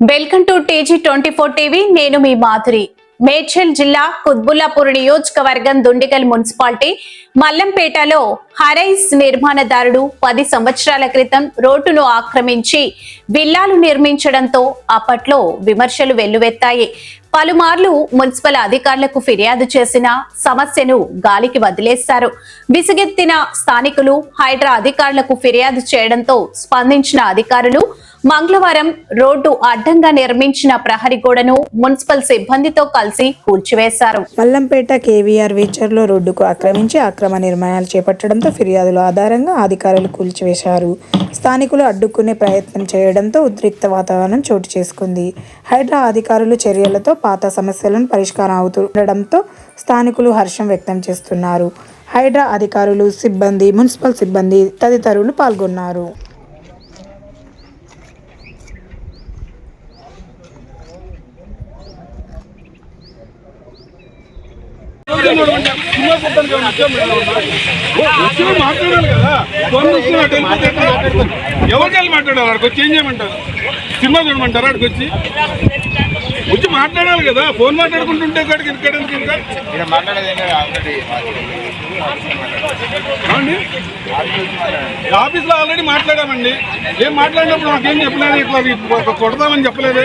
Welcome to TG twenty four TV నేను మీ మాధురి. మేడ్చల్ జిల్లా కుత్బుల్లాపూర్ నియోజకవర్గం దుండిగల్ మున్సిపాలిటీ మల్లంపేటలో హరైస్ నిర్మాణదారుడు పది సంవత్సరాల క్రితం రోడ్డును ఆక్రమించి విల్లాలు నిర్మించడంతో అప్పట్లో విమర్శలు వెల్లువెత్తాయి. పలుమార్లు మున్సిపల్ అధికారులకు ఫిర్యాదు చేసిన సమస్యను గాలికి వదిలేశారు. విసుగెత్తిన స్థానికులు హైడ్రా అధికారులకు ఫిర్యాదు చేయడంతో స్పందించిన అధికారులు మంగళవారం రోడ్డు అడ్డంగా నిర్మించిన ప్రహరీ గోడను మున్సిపల్ సిబ్బందితో కలిసి కూల్చివేశారు. మల్లంపేట కేవీఆర్ వేచర్లో రోడ్డుకు ఆక్రమించి అక్రమ నిర్మాణాలు చేపట్టడంతో ఫిర్యాదుల ఆధారంగా అధికారులు కూల్చివేశారు. స్థానికులు అడ్డుకునే ప్రయత్నం చేయడంతో ఉద్రిక్త వాతావరణం చోటు చేసుకుంది. హైడ్రా అధికారులు చర్యలతో పాత సమస్యలను పరిష్కారం అవుతుండడంతో స్థానికులు హర్షం వ్యక్తం చేస్తున్నారు. హైడ్రా అధికారులు సిబ్బంది మున్సిపల్ సిబ్బంది తదితరులు పాల్గొన్నారు. మాట్లాడాలి కదా ఫోన్ చూస్తున్నట్టు మాట్లాడాలి? అక్కడికి వచ్చి ఏం చేయమంటారు? సినిమా చూడమంటారా? అక్కడికి వచ్చి? వచ్చి మాట్లాడాలి కదా. ఫోన్ మాట్లాడుకుంటుంటే ఇక్కడికి ఇక్కడ? ఆఫీస్లో ఆల్రెడీ మాట్లాడామండి. ఏం మాట్లాడినప్పుడు నాకేం చెప్పలేదు? ఇట్లా కొడతామని చెప్పలేదే.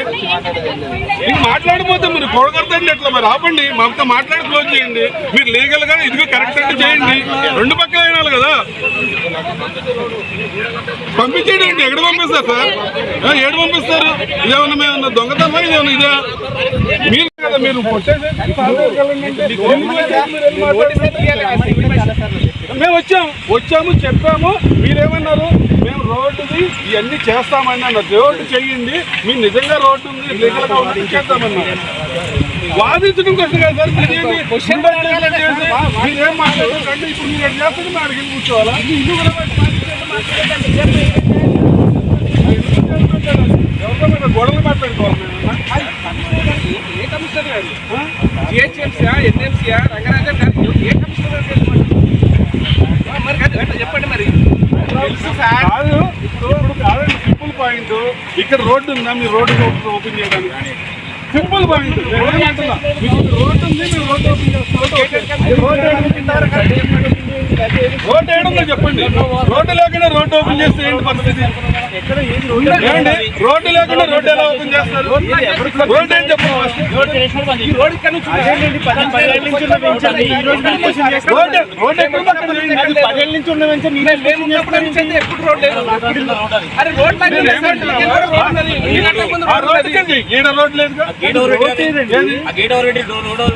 ఇంక మాట్లాడిపోతే మీరు కొడగడతండి ఎట్లా? మరి ఆపండి. మాతో మాట్లాడి క్లోజ్ చేయండి. మీరు లీగల్గా ఇదిగో కరెక్ట్ అంటే చేయండి. రెండు పక్కల అయినాలి కదా. పంపించేయండి అండి ఎక్కడ పంపిస్తారు సార్? ఏడు పంపిస్తారు? ఇదేమన్నా మేము దొంగతనమా? ఇదేమన్నా ఇదే? మీరు కదా మీరు మేము వచ్చాము వచ్చాము చెప్పాము మీరేమన్నారు? మేము రోడ్డుది ఇవన్నీ చేస్తామని అన్నారు. రోడ్డు చెయ్యండి మీరు నిజంగా రోడ్డు ఉంది లీగల్గా ఉంది చేద్దామన్నారు. వాదించడం కోసం కదా సార్. మీరేం ఇప్పుడు ఎట్లా చేస్తుంది మేము అడిగి కూర్చోవాలా? ఇల్లు ఎవరితో గొడవలు మాట్లాడుకోవాలి ఏ కమిషనర్ గారు జిహెచ్ఎంసీయా ఎన్ఎంసీయా రంగరాజన్ గారు? ఏ కమిషనర్ గారు మరి? కాదు, చెప్పండి మరి. కాదు. ఇప్పుడు ఇప్పుడు కాదండి సింపుల్ పాయింట్ ఇక్కడ రోడ్డు ఉందా? మీరు రోడ్డు ఓపెన్ చేయడానికి. సింపుల్ రోడ్డు ఏడుందో చెప్పండి. రోడ్డు లేకుండా రోడ్డు ఓపెన్ చేస్తే ఏంటి పరిస్థితి? రోడ్డు లేకుండా రోడ్డు ఎలా ఓపెన్ చేస్తారు? రోడ్డు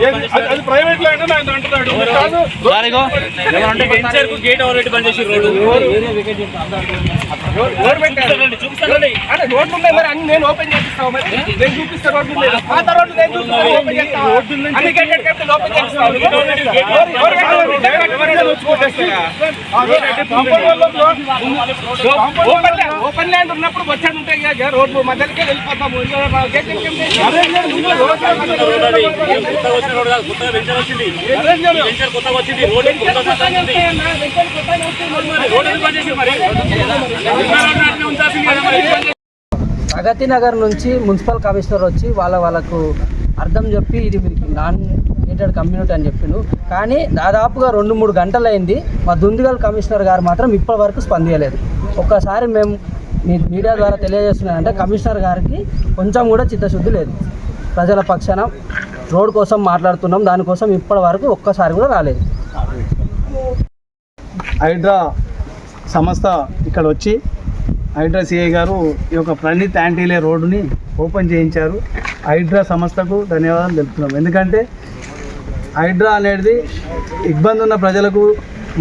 ఏం? అది- ప్రైవేట్లో అంటున్నాడు. గేట్ ఆల్రెడీ బంద్ చేసి రోడ్డు చూపిస్తానండి అరే రోడ్లు ఉన్నాయి మరి అన్ని నేను ఓపెన్ చేపిస్తావు మరి? నేను చూపిస్తా రోడ్లు ఉన్నాయి. పాత రోడ్లు నేను చూపిస్తాను ఓపెన్ చేస్తాను అన్ని గేటెడ్ క్యాపిటల్ ఓపెన్ చేస్తాను ఓపెన్ ల్యాండ్ ఉన్నప్పుడు వచ్చాడు ఉంటాయి కదా రోడ్లు మధ్యలోకి వెళ్ళిపోతాము. గేటెడ్ ప్రగతి నగర్ నుంచి మున్సిపల్ కమిషనర్ వచ్చి వాళ్ళ వాళ్ళకు అర్థం చెప్పి ఇది మీకు నాన్ గేటెడ్ కమ్యూనిటీ అని చెప్పిండు. కానీ దాదాపుగా రెండు మూడు గంటలైంది మా దుందిగల్ కమిషనర్ గారు మాత్రం ఇప్పటి వరకు స్పందించలేదు ఒక్కసారి మేము మీ మీడియా ద్వారా తెలియజేస్తున్నానంటే కమిషనర్ గారికి కొంచెం కూడా చిత్తశుద్ధి లేదు. ప్రజల పక్షాన రోడ్ కోసం మాట్లాడుతున్నాం దానికోసం ఇప్పటి వరకు ఒక్కసారి కూడా రాలేదు. హైడ్రా సంస్థ ఇక్కడ వచ్చి హైడ్రా సిఐ గారు ఈ యొక్క ప్రణీత్ యాంటీలే రోడ్డుని ఓపెన్ చేయించారు. హైడ్రా సంస్థకు ధన్యవాదాలు తెలుపుతున్నాం. ఎందుకంటే హైడ్రా అనేది ఇబ్బంది ఉన్న ప్రజలకు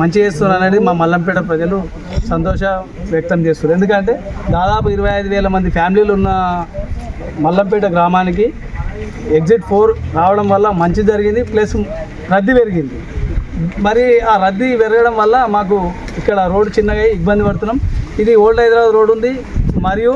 మంచి చేస్తున్నారు అనేది మా మల్లంపేట ప్రజలు సంతోష వ్యక్తం చేస్తున్నారు. ఎందుకంటే దాదాపు ఇరవై ఐదు వేల మంది ఫ్యామిలీలు ఉన్న మల్లంపేట గ్రామానికి ఎగ్జిట్ ఫోర్ రావడం వల్ల మంచి జరిగింది ప్లస్ రద్దీ పెరిగింది. మరి ఆ రద్దీ పెరగడం వల్ల మాకు ఇక్కడ రోడ్డు చిన్నగా ఇబ్బంది పడుతున్నాం. ఇది ఓల్డ్ హైదరాబాద్ రోడ్ ఉంది. మరియు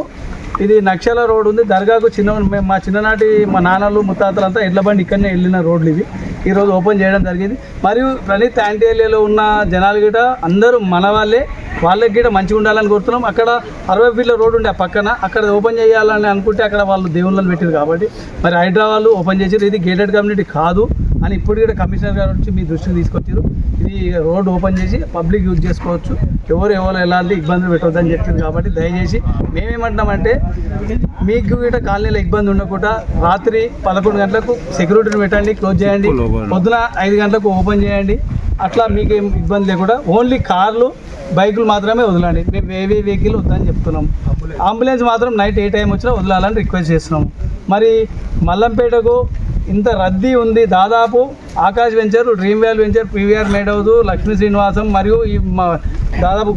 ఇది నక్షల రోడ్ ఉంది. దర్గాకు చిన్న మేము మా చిన్ననాటి మా నాన్నలు ముత్తాతలంతా ఎడ్ల బండి ఇక్కడనే వెళ్ళిన రోడ్లు ఇవి. ఈరోజు ఓపెన్ చేయడం జరిగింది. మరియు ప్రణీత్ యాంటీ ఉన్న జనాలు గిట అందరూ మన వాళ్ళే. వాళ్ళకి గిట మంచిగా ఉండాలని కోరుతున్నాం. అక్కడ అరవై ఫీట్ల రోడ్డు ఉండే ఆ పక్కన. అక్కడ ఓపెన్ చేయాలని అనుకుంటే అక్కడ వాళ్ళు దేవుళ్ళని పెట్టారు కాబట్టి. మరి హైదరాబాద్ ఓపెన్ చేసారు ఇది గేటెడ్ కమ్యూనిటీ కాదు. అని ఇప్పుడు కూడా కమిషనర్ గారు వచ్చి మీ దృష్టికి తీసుకొచ్చారు. ఇది రోడ్ ఓపెన్ చేసి పబ్లిక్ యూజ్ చేసుకోవచ్చు. ఎవరు ఎవరు ఎలాంటి ఇబ్బందులు పెట్టవద్దని చెప్పింది కాబట్టి దయచేసి మేమేమంటున్నామంటే మీకు కూడా కాలనీలో ఇబ్బంది ఉండకుండా రాత్రి పదకొండు గంటలకు సెక్యూరిటీని పెట్టండి క్లోజ్ చేయండి. పొద్దున ఐదు గంటలకు ఓపెన్ చేయండి. అట్లా మీకు ఏం ఇబ్బంది లేకుండా ఓన్లీ కార్లు బైకులు మాత్రమే వదలండి. మేము ఏవే వెహికల్ వద్దని చెప్తున్నాం. అంబులెన్స్ మాత్రం నైట్ ఏ టైం వచ్చినా వదలాలని రిక్వెస్ట్ చేస్తున్నాం. మరి మల్లంపేటకు ఇంత రద్దీ ఉంది దాదాపు ఆకాశ్ వెంచర్ డ్రీమ్ వ్యాల్ వెంచర్ పీవీఆర్ మేడ్ లక్ష్మీ శ్రీనివాసం మరియు ఈ మా- దాదాపు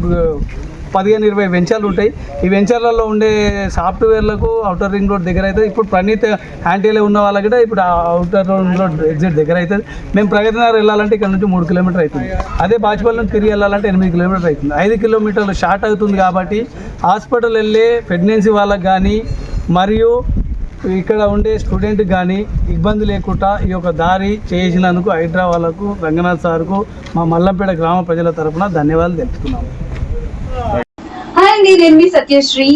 పదిహేను ఇరవై వెంచర్లు ఉంటాయి. ఈ వెంచర్లలో ఉండే సాఫ్ట్వేర్లకు అవుటర్ రింగ్ రోడ్ దగ్గర అవుతుంది. ఇప్పుడు ప్రణీత్ హ్యాంటీలో ఉన్న వాళ్ళకి కూడా ఇప్పుడు అవుటర్ రోడ్ ఎగ్జిట్ దగ్గర అవుతుంది. మేము ప్రగతి నగర్ వెళ్ళాలంటే ఇక్కడ నుంచి మూడు కిలోమీటర్ అవుతుంది. అదే బాచిపల్లి నుంచి తిరిగి వెళ్ళాలంటే ఎనిమిది కిలోమీటర్ అవుతుంది. ఐదు కిలోమీటర్లు షార్ట్ అవుతుంది కాబట్టి హాస్పిటల్ వెళ్ళే ప్రెగ్నెన్సీ వాళ్ళకి కానీ మరియు ఇక్కడ ఉండే స్టూడెంట్ కానీ ఇబ్బంది లేకుండా ఈ యొక్క దారి చేసినందుకు హైదరాబాద్కు రంగనాథ్ సార్కు మా మల్లంపేట గ్రామ ప్రజల తరఫున ధన్యవాదాలు తెలుపుతున్నాము. హాయ్ అండి నేను మీ Satyasri.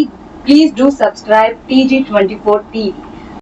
Please do subscribe TG twenty four TV